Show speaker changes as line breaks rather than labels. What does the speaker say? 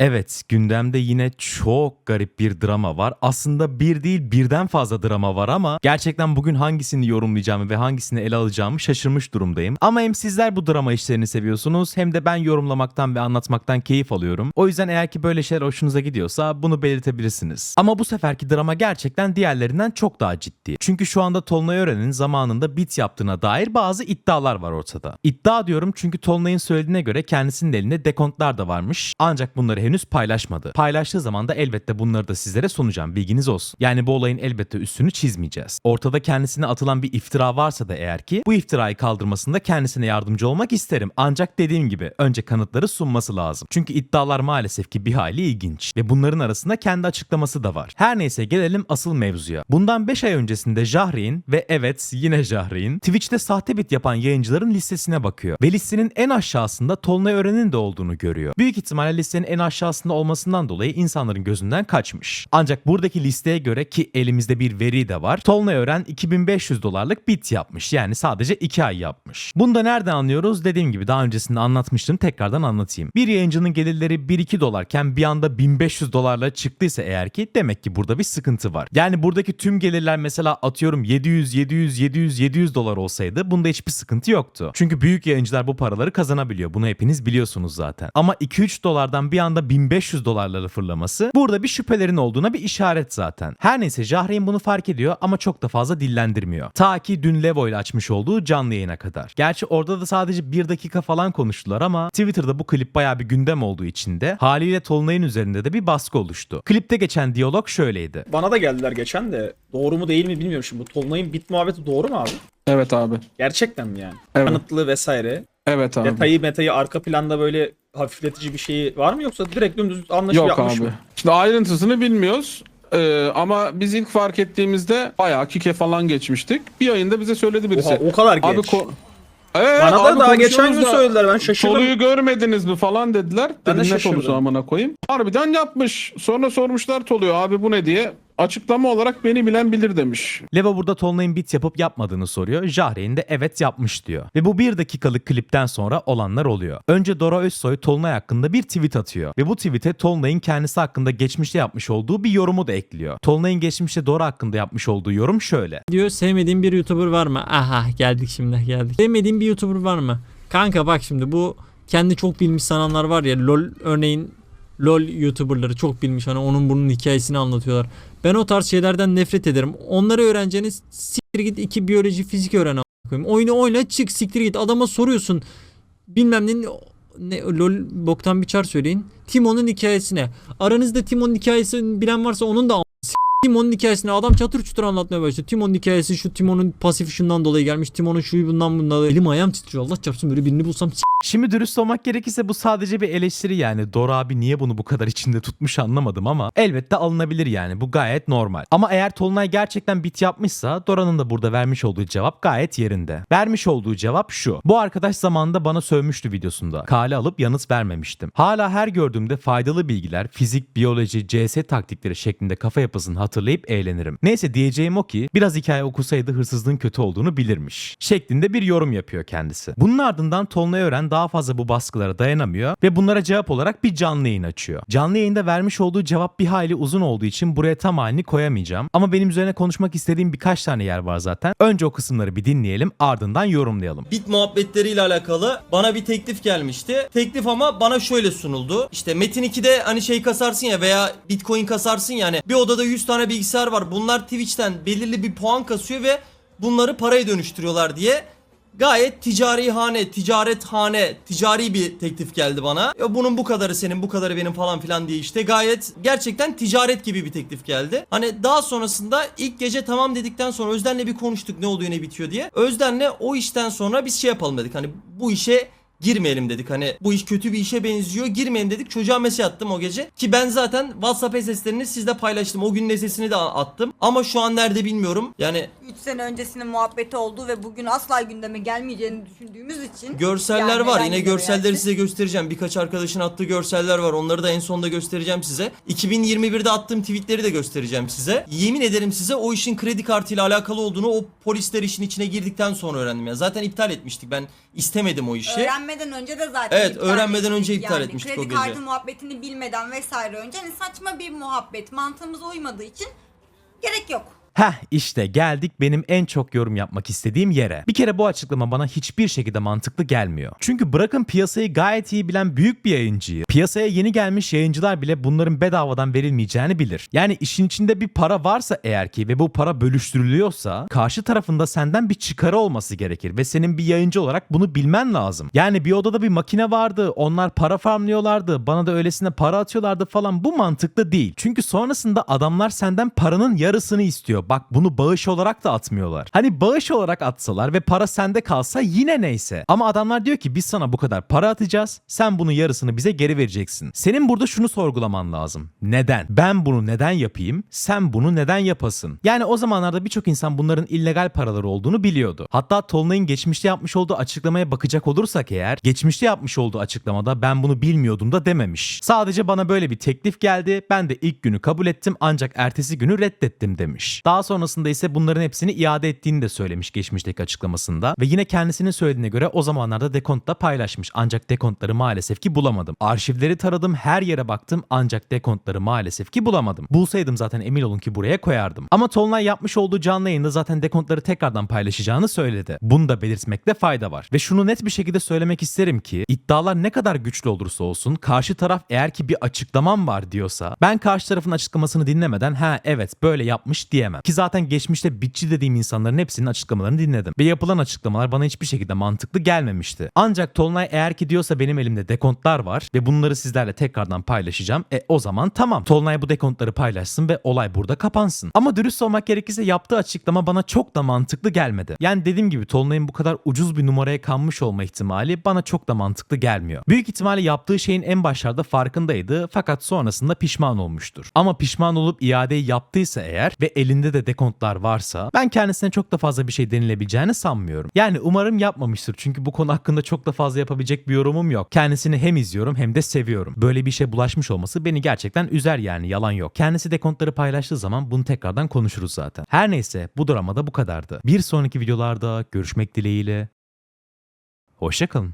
Evet, gündemde yine çok garip bir drama var. Aslında bir değil birden fazla drama var ama gerçekten bugün hangisini yorumlayacağımı ve hangisini ele alacağımı şaşırmış durumdayım. Ama hem sizler bu drama işlerini seviyorsunuz hem de ben yorumlamaktan ve anlatmaktan keyif alıyorum. O yüzden eğer ki böyle şeyler hoşunuza gidiyorsa bunu belirtebilirsiniz. Ama bu seferki drama gerçekten diğerlerinden çok daha ciddi. Çünkü şu anda Tolunay Ören'in zamanında bit yaptığına dair bazı iddialar var ortada. İddia diyorum çünkü Tolunay'ın söylediğine göre kendisinin elinde dekontlar da varmış. Ancak bunları henüz paylaşmadı. Paylaştığı zaman da elbette bunları da sizlere sunacağım. Bilginiz olsun. Yani bu olayın elbette üstünü çizmeyeceğiz. Ortada kendisine atılan bir iftira varsa da eğer ki bu iftirayı kaldırmasında kendisine yardımcı olmak isterim. Ancak dediğim gibi önce kanıtları sunması lazım. Çünkü iddialar maalesef ki bir hayli ilginç. Ve bunların arasında kendi açıklaması da var. Her neyse gelelim asıl mevzuya. Bundan 5 ay öncesinde Jahreyn ve evet yine Jahreyn Twitch'te sahte bit yapan yayıncıların listesine bakıyor. Ve listenin en aşağısında Tolunay Ören'in de olduğunu görüyor. Büyük ihtimalle listenin en aşağısında olmasından dolayı insanların gözünden kaçmış. Ancak buradaki listeye göre ki elimizde bir veri de var. Tolunay Ören 2500 dolarlık bit yapmış. Yani sadece 2 ay yapmış. Bunu da nereden anlıyoruz? Dediğim gibi daha öncesinde anlatmıştım. Tekrardan anlatayım. Bir yayıncının gelirleri 1-2 dolarken bir anda 1500 dolarla çıktıysa eğer ki demek ki burada bir sıkıntı var. Yani buradaki tüm gelirler mesela atıyorum 700 700 700 700 dolar olsaydı bunda hiçbir sıkıntı yoktu. Çünkü büyük yayıncılar bu paraları kazanabiliyor. Bunu hepiniz biliyorsunuz zaten. Ama 2-3 dolardan bir anda 1500 dolarları fırlaması burada bir şüphelerin olduğuna bir işaret zaten. Her neyse Jahreyn bunu fark ediyor ama çok da fazla dillendirmiyor. Ta ki dün Levo ile açmış olduğu canlı yayına kadar. Gerçi orada da sadece bir dakika falan konuştular ama Twitter'da bu klip bayağı bir gündem olduğu için de haliyle Tolunay'ın üzerinde de bir baskı oluştu. Klipte geçen diyalog şöyleydi.
Bana da geldiler geçen de. Doğru mu değil mi bilmiyorum şimdi. Bu Tolunay'ın bit muhabbeti doğru mu abi?
Evet abi.
Gerçekten mi yani?
Evet.
Kanıtlı vesaire.
Evet abi.
Detayı metayı arka planda böyle hafifletici bir şeyi var mı yoksa direkt dümdüz anlaşıp
Yok
yapmış
abi.
mı?
Şimdi ayrıntısını bilmiyoruz. Ee, ama biz ilk fark ettiğimizde bayağı kike falan geçmiştik. Bir ayında bize söyledi birisi.
Oha, o kadar
Abi
geç.
ko- Evet,
Bana da
abi
daha geçen gün
konuşuyoruz da,
söylediler ben şaşırdım.
Toluyu görmediniz mi falan dediler.
Ben de
Dedim ne
şaşırdım.
tolusu amına koyayım. Harbiden yapmış. Sonra sormuşlar toluyu abi bu ne diye. Açıklama olarak beni bilen bilir demiş.
Leva burada Tolunay'ın bit yapıp yapmadığını soruyor. Jahreyn de evet yapmış diyor. Ve bu bir dakikalık klipten sonra olanlar oluyor. Önce Dora Özsoy Tolunay hakkında bir tweet atıyor. Ve bu tweete Tolunay'ın kendisi hakkında geçmişte yapmış olduğu bir yorumu da ekliyor. Tolunay'ın geçmişte Dora hakkında yapmış olduğu yorum şöyle.
diyor sevmediğin bir YouTuber var mı? Aha geldik şimdi geldik. Sevmediğin bir YouTuber var mı? Kanka bak şimdi bu kendi çok bilmiş sananlar var ya LOL örneğin LOL YouTuber'ları çok bilmiş hani onun bunun hikayesini anlatıyorlar. Ben o tarz şeylerden nefret ederim. Onları öğreneceğiniz siktir git iki biyoloji fizik öğren koyayım. Oyunu oyna çık siktir git adama soruyorsun. Bilmem ne, ne LOL boktan bir çar söyleyin. Timon'un hikayesine. Aranızda Timon'un hikayesini bilen varsa onun da Timon'un hikayesini adam çatır çutur anlatmaya başladı. Timon'un hikayesi şu Timon'un pasif şundan dolayı gelmiş. Timon'un şu bundan bundan dolayı. Elim ayağım titriyor. Allah çarpsın böyle birini bulsam
Şimdi dürüst olmak gerekirse bu sadece bir eleştiri yani. Dora abi niye bunu bu kadar içinde tutmuş anlamadım ama elbette alınabilir yani. Bu gayet normal. Ama eğer Tolunay gerçekten bit yapmışsa Dora'nın da burada vermiş olduğu cevap gayet yerinde. Vermiş olduğu cevap şu. Bu arkadaş zamanında bana sövmüştü videosunda. Kale alıp yanıt vermemiştim. Hala her gördüğümde faydalı bilgiler, fizik, biyoloji, CS taktikleri şeklinde kafa yapısını hatırlayıp eğlenirim. Neyse diyeceğim o ki biraz hikaye okusaydı hırsızlığın kötü olduğunu bilirmiş. Şeklinde bir yorum yapıyor kendisi. Bunun ardından Tolunay Ören daha fazla bu baskılara dayanamıyor ve bunlara cevap olarak bir canlı yayın açıyor. Canlı yayında vermiş olduğu cevap bir hayli uzun olduğu için buraya tam halini koyamayacağım. Ama benim üzerine konuşmak istediğim birkaç tane yer var zaten. Önce o kısımları bir dinleyelim ardından yorumlayalım.
bit muhabbetleriyle alakalı bana bir teklif gelmişti. Teklif ama bana şöyle sunuldu. İşte Metin 2'de hani şey kasarsın ya veya Bitcoin kasarsın ya hani bir odada 100 tane bilgisayar var. Bunlar Twitch'ten belirli bir puan kasıyor ve bunları paraya dönüştürüyorlar diye Gayet ticari hane, ticaret hane, ticari bir teklif geldi bana. Ya bunun bu kadarı senin, bu kadarı benim falan filan diye işte gayet gerçekten ticaret gibi bir teklif geldi. Hani daha sonrasında ilk gece tamam dedikten sonra Özden'le bir konuştuk ne oluyor ne bitiyor diye. Özden'le o işten sonra biz şey yapalım dedik. Hani bu işe girmeyelim dedik. Hani bu iş kötü bir işe benziyor. Girmeyelim dedik. Çocuğa mesaj attım o gece. Ki ben zaten WhatsApp SS'lerini sizle paylaştım. O günün SS'ini de attım. Ama şu an nerede bilmiyorum. Yani
3 sene öncesinin muhabbeti oldu ve bugün asla gündeme gelmeyeceğini düşündüğümüz için
Görseller
Yani
var. Yine görselleri
gelsin?
size göstereceğim. Birkaç arkadaşın attığı görseller var. Onları da en sonda göstereceğim size. 2021'de attığım tweetleri de göstereceğim size. Yemin ederim size o işin kredi kartıyla alakalı olduğunu o polisler işin içine girdikten sonra öğrendim ya. Zaten iptal etmiştik. Ben istemedim o işi.
öğrenme öğrenmeden önce de zaten
Evet,
iptal
öğrenmeden önce iptal etmiştik
Kredi
o gece.
kartı muhabbetini bilmeden vesaire önce hani saçma bir muhabbet mantığımıza uymadığı için gerek yok.
Heh işte geldik benim en çok yorum yapmak istediğim yere. Bir kere bu açıklama bana hiçbir şekilde mantıklı gelmiyor. Çünkü bırakın piyasayı gayet iyi bilen büyük bir yayıncıyı. Piyasaya yeni gelmiş yayıncılar bile bunların bedavadan verilmeyeceğini bilir. Yani işin içinde bir para varsa eğer ki ve bu para bölüştürülüyorsa karşı tarafında senden bir çıkarı olması gerekir ve senin bir yayıncı olarak bunu bilmen lazım. Yani bir odada bir makine vardı onlar para farmlıyorlardı bana da öylesine para atıyorlardı falan bu mantıklı değil. Çünkü sonrasında adamlar senden paranın yarısını istiyor. Bak bunu bağış olarak da atmıyorlar. Hani bağış olarak atsalar ve para sende kalsa yine neyse. Ama adamlar diyor ki biz sana bu kadar para atacağız. Sen bunun yarısını bize geri vereceksin. Senin burada şunu sorgulaman lazım. Neden? Ben bunu neden yapayım? Sen bunu neden yapasın? Yani o zamanlarda birçok insan bunların illegal paraları olduğunu biliyordu. Hatta Tolunay'ın geçmişte yapmış olduğu açıklamaya bakacak olursak eğer geçmişte yapmış olduğu açıklamada ben bunu bilmiyordum da dememiş. Sadece bana böyle bir teklif geldi. Ben de ilk günü kabul ettim ancak ertesi günü reddettim demiş. Daha sonrasında ise bunların hepsini iade ettiğini de söylemiş geçmişteki açıklamasında. Ve yine kendisinin söylediğine göre o zamanlarda dekontla paylaşmış. Ancak dekontları maalesef ki bulamadım. Arşivleri taradım her yere baktım ancak dekontları maalesef ki bulamadım. Bulsaydım zaten emin olun ki buraya koyardım. Ama Tolunay yapmış olduğu canlı yayında zaten dekontları tekrardan paylaşacağını söyledi. Bunu da belirtmekte fayda var. Ve şunu net bir şekilde söylemek isterim ki iddialar ne kadar güçlü olursa olsun karşı taraf eğer ki bir açıklamam var diyorsa ben karşı tarafın açıklamasını dinlemeden ha evet böyle yapmış diyemem. Ki zaten geçmişte bitçi dediğim insanların hepsinin açıklamalarını dinledim. Ve yapılan açıklamalar bana hiçbir şekilde mantıklı gelmemişti. Ancak Tolunay eğer ki diyorsa benim elimde dekontlar var ve bunları sizlerle tekrardan paylaşacağım. E o zaman tamam. Tolunay bu dekontları paylaşsın ve olay burada kapansın. Ama dürüst olmak gerekirse yaptığı açıklama bana çok da mantıklı gelmedi. Yani dediğim gibi Tolunay'ın bu kadar ucuz bir numaraya kanmış olma ihtimali bana çok da mantıklı gelmiyor. Büyük ihtimalle yaptığı şeyin en başlarda farkındaydı fakat sonrasında pişman olmuştur. Ama pişman olup iadeyi yaptıysa eğer ve elinde de dekontlar varsa ben kendisine çok da fazla bir şey denilebileceğini sanmıyorum. Yani umarım yapmamıştır çünkü bu konu hakkında çok da fazla yapabilecek bir yorumum yok. Kendisini hem izliyorum hem de seviyorum. Böyle bir işe bulaşmış olması beni gerçekten üzer yani yalan yok. Kendisi dekontları paylaştığı zaman bunu tekrardan konuşuruz zaten. Her neyse bu dramada bu kadardı. Bir sonraki videolarda görüşmek dileğiyle. Hoşçakalın.